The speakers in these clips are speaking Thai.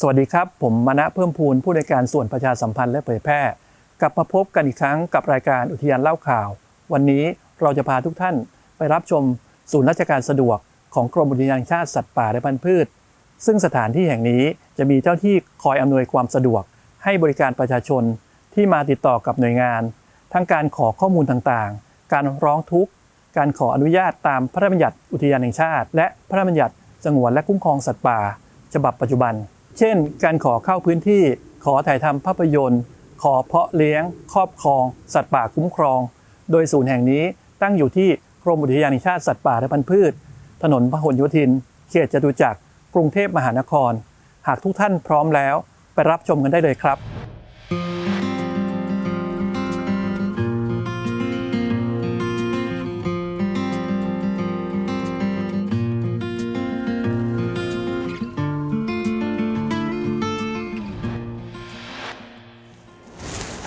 สวัสดีครับ ผมมณะเพิ่มพูนผู้ในการส่วนประชาสัมพันธ์และเผยแพร่ กลับมาพบกันอีกครั้งกับรายการอุทยานเล่าข่าว วันนี้เราจะพาทุกท่านไปรับชมศูนย์ราชการสะดวกของกรมอุทยานแห่งชาติสัตว์ป่าและพันธุ์พืช ซึ่งสถานที่แห่งนี้จะมีเจ้าที่คอยอำนวยความสะดวก ให้บริการประชาชนที่มาติดต่อกับหน่วยงาน ทั้งการขอข้อมูลต่างๆ การร้องทุกข์ การขออนุญาตตามพระราชบัญญัติอุทยานแห่งชาติ และพระราชบัญญัติสงวนและคุ้มครองสัตว์ป่า ฉบับปัจจุบัน เช่น การขอเข้าพื้นที่ ขอถ่ายทำภาพยนตร์ ขอเพาะเลี้ยง ครอบครอง สัตว์ป่าคุ้มครอง โดยศูนย์แห่งนี้ตั้งอยู่ที่กรมอุทยานแห่งชาติสัตว์ป่าและพันธุ์พืช ถนนพหลโยธิน เขตจตุจักร กรุงเทพมหานคร หากทุกท่านพร้อมแล้ว ไปรับชมกันได้เลยครับ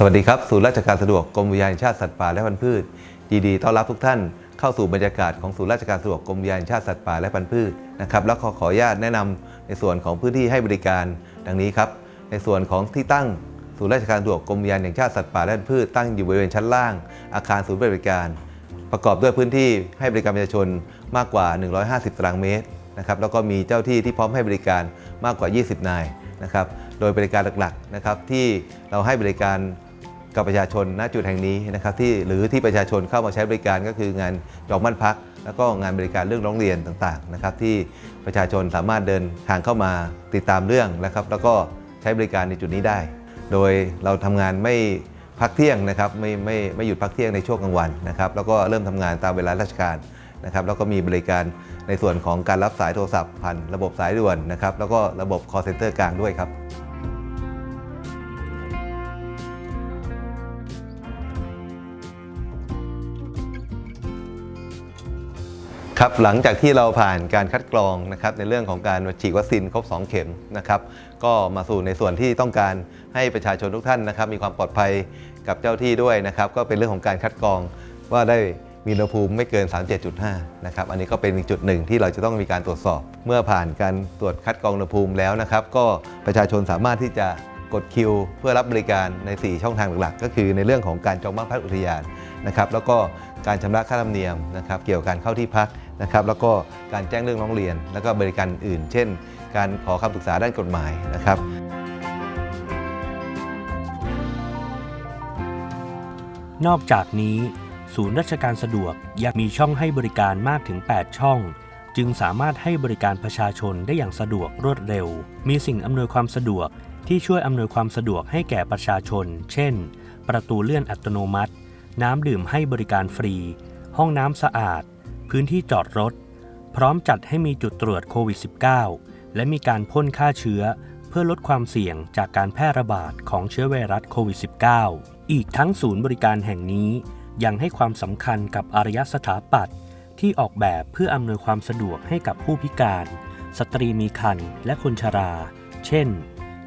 วัสดีครับศูนย์ราชการสะดวกกรมอุทยานชาติสัตว์ป่าและพันธุ์พืชดีต้อนรับทุกท่านเข้าสู่บรรยากาศของศูนย์ราชการสะดวกกรมอุทยานชาติสัตว์ป่าและพันธุ์พืชนะครับแล้วขอขออนุญาตแนะนำในส่วนของพื้นที่ให้บริการ ดังนี้ครับ ในส่วนของที่ตั้งศูนย์ราชการสะดวกกรมอุทยานแห่งชาติสัตว์ป่าและพันธุ์พืชตั้งอยู่บริเวณชั้นล่าง อาคารศูนย์บริการ ประกอบด้วยพื้นที่ให้บริการประชาชนมากกว่า 150 ตารางเมตรนะครับแล้วก็มีเจ้าที่ที่พร้อมให้บริการมากกว่า 20 นายนะครับโดยบริการหลักๆนะครับที่เราให้บริการ กับประชาชนณจุดแห่งนี้นะครับที่หรือที่ประชาชนเข้ามาใช้บริการก็คืองานจองบ้านพัก แล้วก็งานบริการเรื่องร้องเรียนต่างๆนะครับที่ประชาชนสามารถเดินทางเข้ามาติดตามเรื่องนะครับ แล้วก็ใช้บริการในจุดนี้ได้ โดยเราทำงานไม่พักเที่ยงนะครับไม่ไม่ไม่หยุดพักเที่ยงในช่วงกลางวันนะครับแล้วก็เริ่มทำงานตามเวลาราชการนะครับแล้วก็มีบริการในส่วนของการรับสายโทรศัพท์ผ่านระบบสายด่วนนะครับแล้วก็ระบบ call center กลางด้วยครับ ครับหลังจากที่เราผ่านการคัดกรองนะครับในเรื่องของการฉีดวัคซีนครบ 2 เข็มนะครับก็มาสู่ในส่วนที่ต้องการให้ประชาชนทุกท่านนะครับมีความปลอดภัยกับเจ้าที่ด้วยนะครับก็เป็นเรื่องของการคัดกรองว่าได้มีอุณหภูมิไม่เกิน 37.5 นะครับ อันนี้ก็เป็นอีกจุดหนึ่งที่เราจะต้องมีการตรวจสอบ เมื่อผ่านการตรวจคัดกรองอุณหภูมิแล้วนะครับ ก็ประชาชนสามารถที่จะกดคิว เพื่อรับบริการใน 4 ช่องทางหลักๆ ก็คือในเรื่องของการจองบ้านพักอุทยานนะครับ แล้วก็การชำระค่าธรรมเนียมนะครับ เกี่ยวกับการเข้าที่พัก นะครับแล้วก็การแจ้งเรื่องร้องเรียน แล้วก็บริการอื่น เช่น การขอคำปรึกษาด้านกฎหมายนะครับนอกจากนี้ ศูนย์ราชการสะดวกยังมีช่องให้บริการมากถึง 8 ช่อง จึงสามารถให้บริการประชาชนได้อย่างสะดวกรวดเร็ว มีสิ่งอำนวยความสะดวกที่ช่วยอำนวยความสะดวกให้แก่ประชาชน เช่น ประตูเลื่อนอัตโนมัติ น้ำดื่มให้บริการฟรี ห้องน้ำสะอาด พื้นที่จอดรถ พร้อมจัดให้มีจุดตรวจโควิด -19 และมีการพ่นฆ่าเชื้อ เพื่อลดความเสี่ยงจากการแพร่ระบาดของเชื้อไวรัสโควิด -19 อีกทั้งศูนย์บริการแห่งนี้ ยังให้ความสำคัญกับอารยสถาปัตย์ที่ออกแบบเพื่ออำนวยความสะดวกให้กับผู้พิการ สตรีมีครรภ์และคนชรา เช่น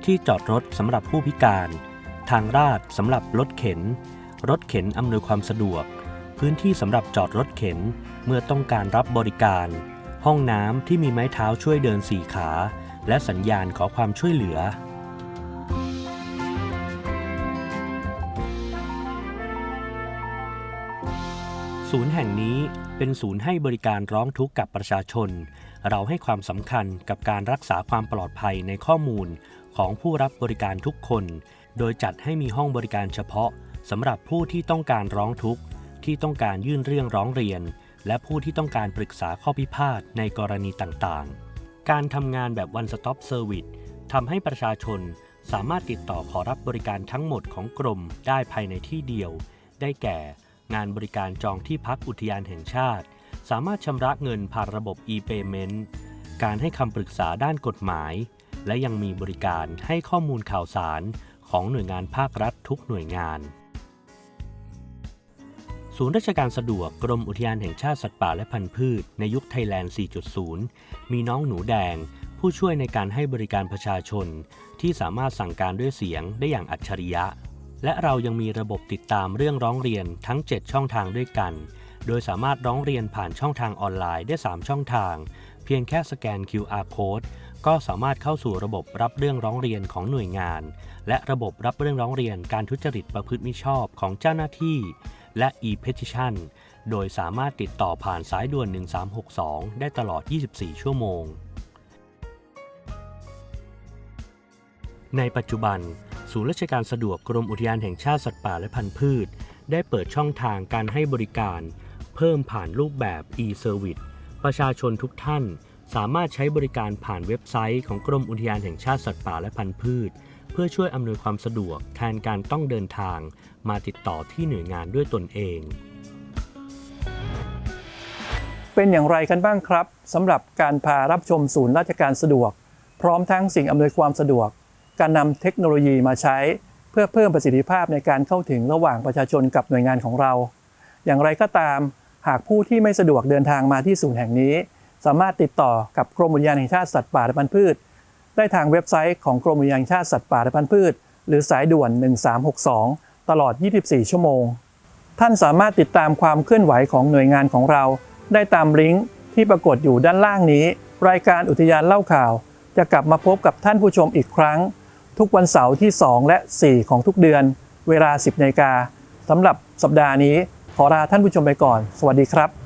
ที่จอดรถสำหรับผู้พิการ ทางราดสำหรับรถเข็น รถเข็นอำนวยความสะดวก พื้นที่สำหรับจอดรถเข็น เมื่อต้องการรับบริการ ห้องน้ำที่มีไม้เท้าช่วยเดินสี่ขา และสัญญาณขอความช่วยเหลือ ศูนย์แห่งนี้เป็นศูนย์ให้บริการร้องทุกข์กับประชาชน เราให้ความสำคัญกับการรักษาความปลอดภัยในข้อมูลของผู้รับบริการทุกคน โดยจัดให้มีห้องบริการเฉพาะสำหรับผู้ที่ต้องการร้องทุกข์ ที่ต้องการยื่นเรื่องร้องเรียน และผู้ที่ต้องการปรึกษาข้อพิพาทในกรณีต่างๆ การทำงานแบบ one stop service ทำให้ประชาชนสามารถติดต่อขอรับบริการทั้งหมดของกรมได้ภายในที่เดียว ได้แก่ งานบริการจองที่พักอุทยานแห่งชาติ สามารถชำระเงินผ่านระบบ e-payment การให้คำปรึกษาด้านกฎหมาย และยังมีบริการให้ข้อมูลข่าวสารของหน่วยงานภาครัฐทุกหน่วยงาน ศูนย์ราชการสะดวกกรมอุทยานแห่งชาติสัตว์ป่าและพันธุ์พืช ในยุคไทยแลนด์ 4.0 มีน้องหนูแดง ผู้ช่วยในการให้บริการประชาชน ที่สามารถสั่งการด้วยเสียงได้อย่างอัจฉริยะ และเรายังมีระบบติดตามเรื่องร้องเรียนทั้ง 7 ช่องทางด้วยกัน โดยสามารถร้องเรียนผ่านช่องทางออนไลน์ได้ 3 ช่องทาง เพียงแค่สแกน QR code ก็สามารถเข้าสู่ระบบรับเรื่องร้องเรียนของหน่วยงาน และระบบรับเรื่องร้องเรียนการทุจริตประพฤติมิชอบของเจ้าหน้าที่ และ e-petition โดยสามารถติดต่อผ่านสายด่วน 1362 ได้ตลอด 24 ชั่วโมง ในปัจจุบัน ศูนย์ราชการสะดวกกรมอุทยานแห่งชาติสัตว์ป่าและพันธุ์พืช ได้เปิดช่องทางการให้บริการ เพิ่มผ่านรูปแบบ e-service ประชาชนทุกท่านสามารถใช้บริการผ่านเว็บไซต์ของกรมอุทยานแห่งชาติสัตว์ป่าและพันธุ์พืช เพื่อช่วยอำนวยความสะดวกแทนการต้องเดินทาง มาติดต่อที่หน่วยงานด้วยตนเอง เป็นอย่างไรกันบ้างครับสำหรับการพารับชมศูนย์ราชการสะดวก พร้อมทั้งสิ่งอำนวยความสะดวก การนำเทคโนโลยีมาใช้ เพื่อเพิ่มประสิทธิภาพในการเข้าถึงระหว่างประชาชนกับหน่วยงานของเรา อย่างไรก็ตาม หากผู้ที่ไม่สะดวกเดินทางมาที่ศูนย์แห่งนี้ สามารถติดต่อกับกรมอุทยานแห่งชาติสัตว์ป่าและพันธุ์พืช ได้ทางเว็บไซต์ของกรมอุทยานชาติสัตว์ป่าและพันธุ์พืช หรือสายด่วน 1362 ตลอด 24 ชั่วโมง ท่านสามารถติดตามความเคลื่อนไหวของหน่วยงานของเรา ได้ตามลิงก์ที่ปรากฏอยู่ด้านล่างนี้ รายการอุทยานเล่าข่าว จะกลับมาพบกับท่านผู้ชมอีกครั้ง ทุกวันเสาร์ที่ 2 และ 4 ของทุกเดือน เวลา 10นาฬิกาสำหรับสัปดาห์นี้ ขอลาท่านผู้ชมไปก่อน สวัสดีครับ